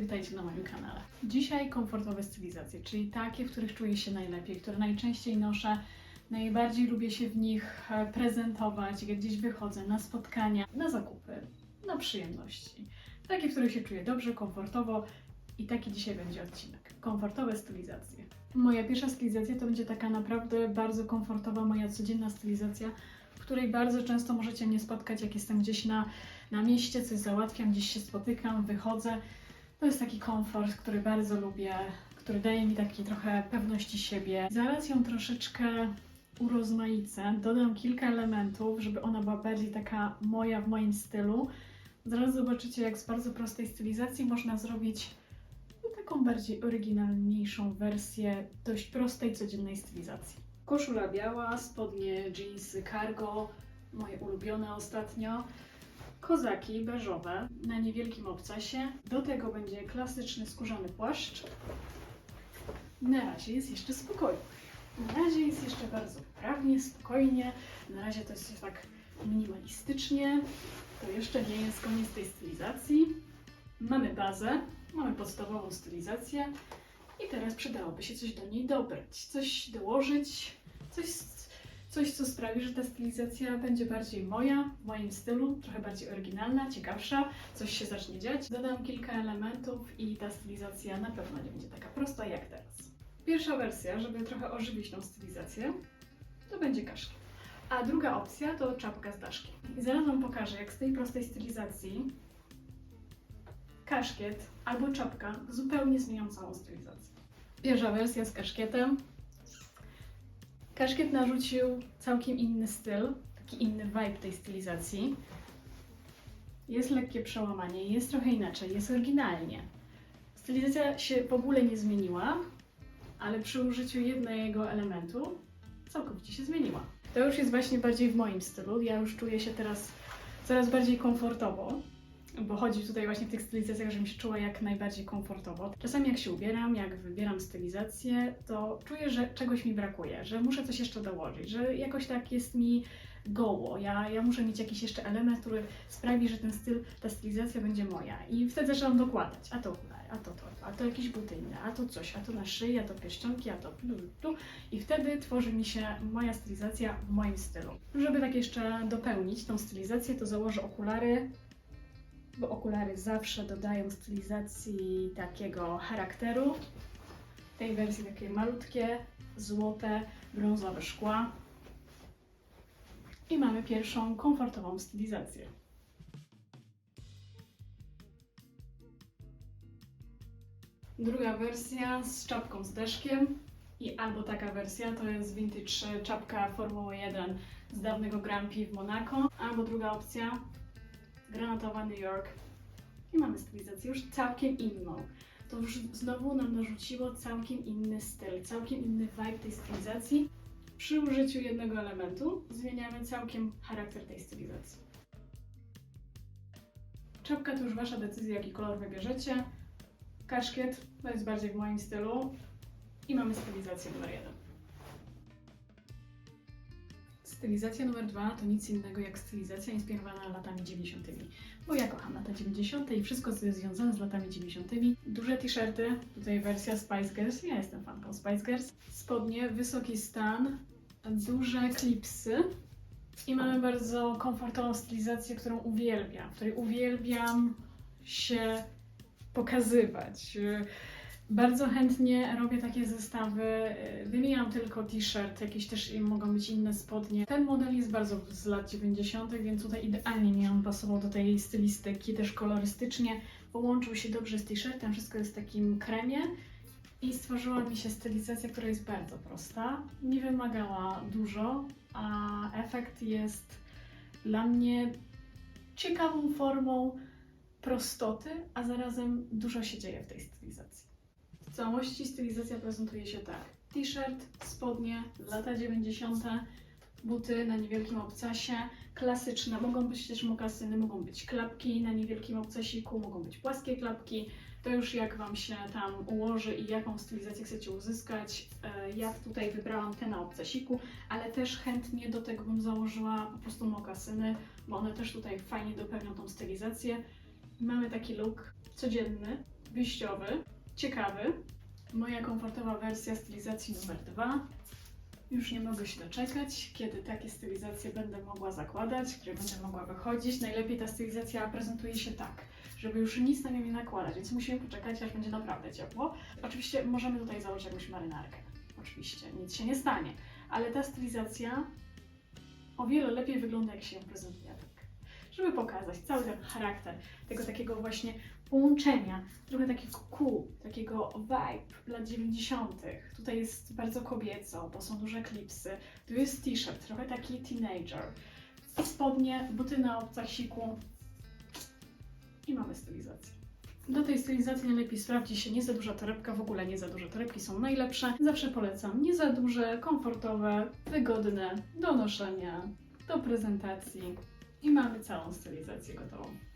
witajcie na moim kanale. Dzisiaj komfortowe stylizacje, czyli takie, w których czuję się najlepiej, które najczęściej noszę, najbardziej lubię się w nich e, prezentować, jak gdzieś wychodzę na spotkania, na zakupy, na przyjemności. Takie, w których się czuję dobrze, komfortowo i taki dzisiaj będzie odcinek. Komfortowe stylizacje. Moja pierwsza stylizacja to będzie taka naprawdę bardzo komfortowa, moja codzienna stylizacja, w której bardzo często możecie mnie spotkać, jak jestem gdzieś na, na mieście, coś załatwiam, gdzieś się spotykam, wychodzę. To jest taki komfort, który bardzo lubię, który daje mi takiej trochę pewności siebie. Zaraz ją troszeczkę urozmaicę, dodam kilka elementów, żeby ona była bardziej taka moja w moim stylu. Zaraz zobaczycie, jak z bardzo prostej stylizacji można zrobić taką bardziej oryginalniejszą wersję dość prostej, codziennej stylizacji. Koszula biała, spodnie, jeansy cargo, moje ulubione ostatnio. Kozaki beżowe na niewielkim obcasie. Do tego będzie klasyczny skórzany płaszcz. Na razie jest jeszcze spokojnie. Na razie jest jeszcze bardzo poprawnie, spokojnie. Na razie to jest tak minimalistycznie. To jeszcze nie jest koniec tej stylizacji. Mamy bazę, mamy podstawową stylizację i teraz przydałoby się coś do niej dobrać, coś dołożyć, coś, coś co sprawi, że ta stylizacja będzie bardziej moja, w moim stylu, trochę bardziej oryginalna, ciekawsza, coś się zacznie dziać. Dodam kilka elementów i ta stylizacja na pewno nie będzie taka prosta jak teraz. Pierwsza wersja, żeby trochę ożywić tą stylizację, to będzie kaszki. A druga opcja to czapka z daszkiem. I zaraz Wam pokażę, jak z tej prostej stylizacji kaszkiet albo czapka zupełnie zmienią całą stylizację. Pierwsza wersja z kaszkietem. Kaszkiet narzucił całkiem inny styl, taki inny vibe tej stylizacji. Jest lekkie przełamanie, jest trochę inaczej, jest oryginalnie. Stylizacja się w ogóle nie zmieniła, ale przy użyciu jednego elementu całkowicie się zmieniła. To już jest właśnie bardziej w moim stylu. Ja już czuję się teraz coraz bardziej komfortowo, bo chodzi tutaj właśnie w tych stylizacjach, żebym się czuła jak najbardziej komfortowo. Czasami jak się ubieram, jak wybieram stylizację, to czuję, że czegoś mi brakuje, że muszę coś jeszcze dołożyć, że jakoś tak jest mi goło. Ja, ja muszę mieć jakiś jeszcze element, który sprawi, że ten styl, ta stylizacja będzie moja. I wtedy zaczynam dokładać. A to a to to, a to jakieś buty inne, a to coś, a to na szyi, a to pierścionki, a to tu, tu. I wtedy tworzy mi się moja stylizacja w moim stylu. Żeby tak jeszcze dopełnić tą stylizację, to założę okulary, bo okulary zawsze dodają stylizacji takiego charakteru. W tej wersji takie malutkie, złote, brązowe szkła. I mamy pierwszą komfortową stylizację. Druga wersja z czapką z deszkiem i albo taka wersja to jest vintage czapka Formuły 1 z dawnego Grand Prix w Monaco, albo druga opcja granatowa New York i mamy stylizację już całkiem inną. To już znowu nam narzuciło całkiem inny styl, całkiem inny vibe tej stylizacji. Przy użyciu jednego elementu zmieniamy całkiem charakter tej stylizacji. Czapka to już Wasza decyzja, jaki kolor wybierzecie. Kaszkiet to jest bardziej w moim stylu. I mamy stylizację numer jeden. Stylizacja numer dwa to nic innego jak stylizacja inspirowana latami 90. Bo ja kocham lata 90. i wszystko, co jest związane z latami 90. Duże t-shirty, tutaj wersja Spice Girls, ja jestem fanką Spice Girls. Spodnie, wysoki stan, duże klipsy. I mamy bardzo komfortową stylizację, którą uwielbiam, w której uwielbiam się pokazywać. Bardzo chętnie robię takie zestawy. Wymieniam tylko t-shirt, jakieś też mogą być inne spodnie. Ten model jest bardzo z lat 90., więc tutaj idealnie mi on pasował do tej stylistyki, też kolorystycznie. Połączył się dobrze z t-shirtem, wszystko jest w takim kremie. I stworzyła mi się stylizacja, która jest bardzo prosta, nie wymagała dużo, a efekt jest dla mnie ciekawą formą prostoty, a zarazem dużo się dzieje w tej stylizacji. W całości stylizacja prezentuje się tak. T-shirt, spodnie, lata 90., buty na niewielkim obcasie, klasyczne, mogą być też mokasyny, mogą być klapki na niewielkim obcasiku, mogą być płaskie klapki. To już jak Wam się tam ułoży i jaką stylizację chcecie uzyskać. E, Ja tutaj wybrałam te na obcasiku, ale też chętnie do tego bym założyła po prostu mokasyny, bo one też tutaj fajnie dopełnią tą stylizację. Mamy taki look codzienny, wyjściowy, ciekawy. Moja komfortowa wersja stylizacji numer dwa. Już nie mogę się doczekać, kiedy takie stylizacje będę mogła zakładać, które będę mogła wychodzić. Najlepiej ta stylizacja prezentuje się tak, żeby już nic na nią nie nakładać, więc musimy poczekać, aż będzie naprawdę ciepło. Oczywiście możemy tutaj założyć jakąś marynarkę. Oczywiście, nic się nie stanie, ale ta stylizacja o wiele lepiej wygląda, jak się ją prezentuje tak. Żeby pokazać cały ten charakter tego takiego właśnie połączenia, trochę takiego cool, takiego vibe lat 90. Tutaj jest bardzo kobieco, bo są duże klipsy. Tu jest t-shirt, trochę taki teenager. Spodnie, buty na obcasiku i mamy stylizację. Do tej stylizacji najlepiej sprawdzi się nie za duża torebka, w ogóle nie za duże torebki są najlepsze. Zawsze polecam nie za duże, komfortowe, wygodne do noszenia, do prezentacji i mamy całą stylizację gotową.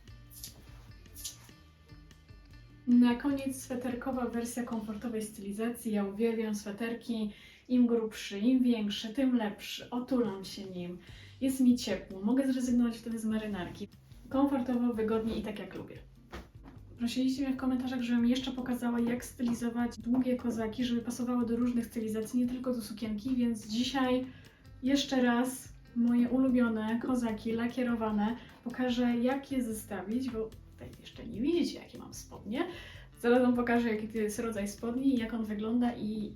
Na koniec sweterkowa wersja komfortowej stylizacji. Ja uwielbiam sweterki. Im grubszy, im większy, tym lepszy. Otulam się nim. Jest mi ciepło. Mogę zrezygnować wtedy z marynarki. Komfortowo, wygodnie i tak jak lubię. Prosiliście mnie w komentarzach, żebym jeszcze pokazała, jak stylizować długie kozaki, żeby pasowały do różnych stylizacji, nie tylko do sukienki, więc dzisiaj jeszcze raz moje ulubione kozaki lakierowane. Pokażę, jak je zestawić, bo jeszcze nie widzicie, jakie mam spodnie. Zaraz Wam pokażę, jaki to jest rodzaj spodni, jak on wygląda i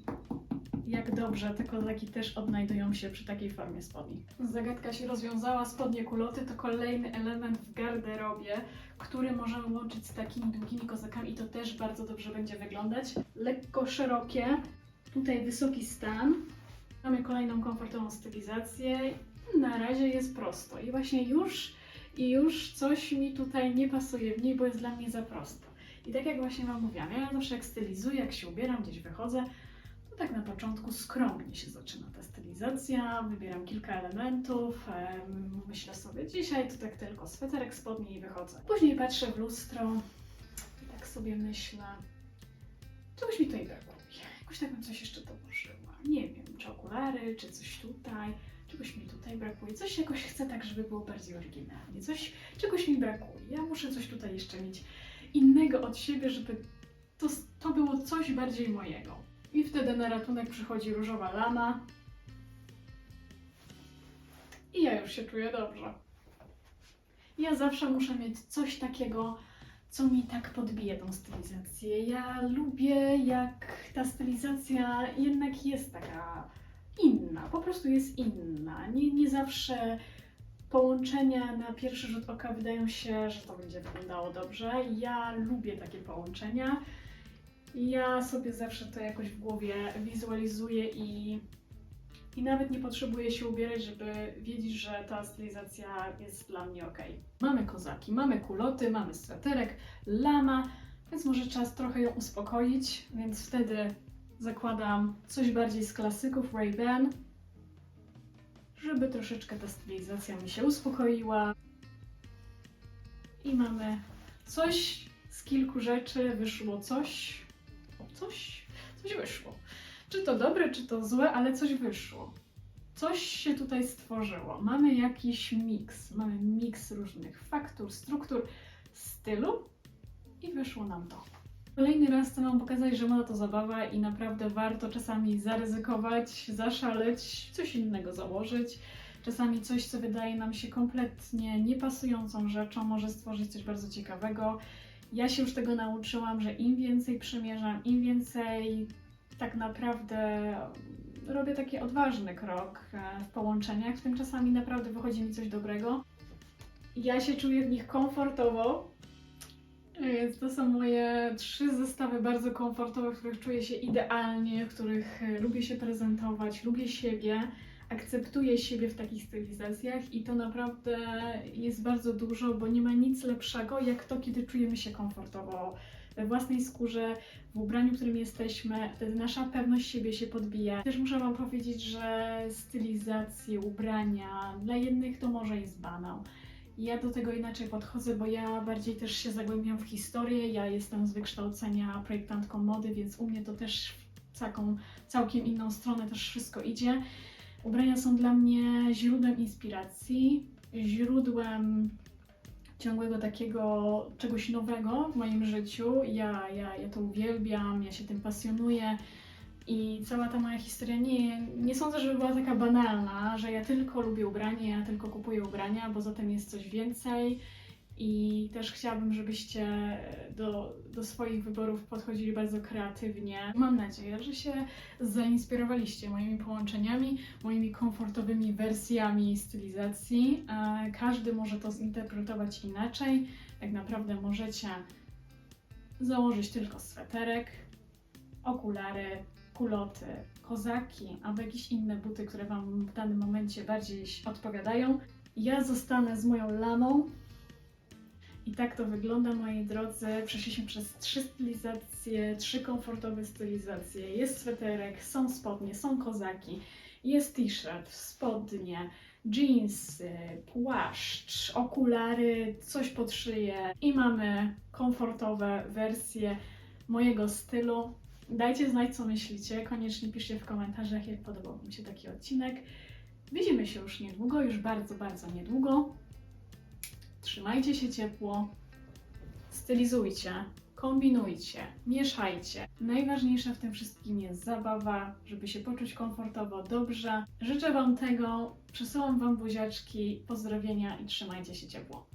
jak dobrze te kozaki też odnajdują się przy takiej formie spodni. Zagadka się rozwiązała, spodnie kuloty to kolejny element w garderobie, który możemy łączyć z takimi długimi kozakami i to też bardzo dobrze będzie wyglądać. Lekko szerokie, tutaj wysoki stan. Mamy kolejną komfortową stylizację. Na razie jest prosto i właśnie już i już coś mi tutaj nie pasuje w niej, bo jest dla mnie za prosto. I tak jak właśnie Wam mówiłam, ja zawsze jak stylizuję, jak się ubieram, gdzieś wychodzę, to tak na początku skromnie się zaczyna ta stylizacja, wybieram kilka elementów, em, myślę sobie dzisiaj to tak tylko sweterek, spodnie i wychodzę. Później patrzę w lustro i tak sobie myślę, czegoś mi tutaj brakuje, jakoś tak bym coś jeszcze dołożyła. Nie wiem, czy okulary, czy coś tutaj, czegoś mi tutaj brakuje, coś jakoś chcę tak, żeby było bardziej oryginalnie, coś, czegoś mi brakuje, ja muszę coś tutaj jeszcze mieć innego od siebie, żeby to, to było coś bardziej mojego. I wtedy na ratunek przychodzi różowa lama. I ja już się czuję dobrze. Ja zawsze muszę mieć coś takiego, co mi tak podbije tą stylizację. Ja lubię, jak ta stylizacja jednak jest taka inna, po prostu jest inna. Nie, nie zawsze połączenia na pierwszy rzut oka wydają się, że to będzie wyglądało dobrze. Ja lubię takie połączenia. Ja sobie zawsze to jakoś w głowie wizualizuję i, i nawet nie potrzebuję się ubierać, żeby wiedzieć, że ta stylizacja jest dla mnie ok. Mamy kozaki, mamy kuloty, mamy sweterek, lama, więc może czas trochę ją uspokoić, więc wtedy zakładam coś bardziej z klasyków Ray-Ban, żeby troszeczkę ta stylizacja mi się uspokoiła. I mamy coś z kilku rzeczy, wyszło coś, coś, coś wyszło. Czy to dobre, czy to złe, ale coś wyszło. Coś się tutaj stworzyło. Mamy jakiś miks, mamy miks różnych faktur, struktur, stylu i wyszło nam to. Kolejny raz chcę Wam pokazać, że moda to zabawa i naprawdę warto czasami zaryzykować, zaszaleć, coś innego założyć. Czasami coś, co wydaje nam się kompletnie niepasującą rzeczą, może stworzyć coś bardzo ciekawego. Ja się już tego nauczyłam, że im więcej przymierzam, im więcej tak naprawdę robię taki odważny krok e, w połączeniach, tym czasami naprawdę wychodzi mi coś dobrego. Ja się czuję w nich komfortowo, więc to są moje trzy zestawy bardzo komfortowe, w których czuję się idealnie, w których e, lubię się prezentować, lubię siebie, akceptuję siebie w takich stylizacjach i to naprawdę jest bardzo dużo, bo nie ma nic lepszego jak to, kiedy czujemy się komfortowo we własnej skórze, w ubraniu, w którym jesteśmy, wtedy nasza pewność siebie się podbija. Też muszę Wam powiedzieć, że stylizacje, ubrania, dla jednych to może jest banał. Ja do tego inaczej podchodzę, bo ja bardziej też się zagłębiam w historię. Ja jestem z wykształcenia projektantką mody, więc u mnie to też w taką całkiem inną stronę też wszystko idzie. Ubrania są dla mnie źródłem inspiracji, źródłem ciągłego takiego czegoś nowego w moim życiu. Ja, ja, ja to uwielbiam, ja się tym pasjonuję. I cała ta moja historia nie, nie sądzę, żeby była taka banalna, że ja tylko lubię ubranie, ja tylko kupuję ubrania, bo zatem jest coś więcej. I też chciałabym, żebyście do, do swoich wyborów podchodzili bardzo kreatywnie. Mam nadzieję, że się zainspirowaliście moimi połączeniami, moimi komfortowymi wersjami stylizacji. Każdy może to zinterpretować inaczej. Tak naprawdę możecie założyć tylko sweterek, okulary, kuloty, kozaki albo jakieś inne buty, które Wam w danym momencie bardziej odpowiadają. Ja zostanę z moją lamą. I tak to wygląda, moi drodzy. Przeszliśmy przez trzy stylizacje, trzy komfortowe stylizacje. Jest sweterek, są spodnie, są kozaki, jest t-shirt, spodnie, jeansy, płaszcz, okulary, coś pod szyję i mamy komfortowe wersje mojego stylu. Dajcie znać, co myślicie. Koniecznie piszcie w komentarzach, jak podobał Wam się taki odcinek. Widzimy się już niedługo, już bardzo, bardzo niedługo. Trzymajcie się ciepło, stylizujcie, kombinujcie, mieszajcie. Najważniejsza w tym wszystkim jest zabawa, żeby się poczuć komfortowo, dobrze. Życzę Wam tego, przesyłam Wam buziaczki, pozdrowienia i trzymajcie się ciepło.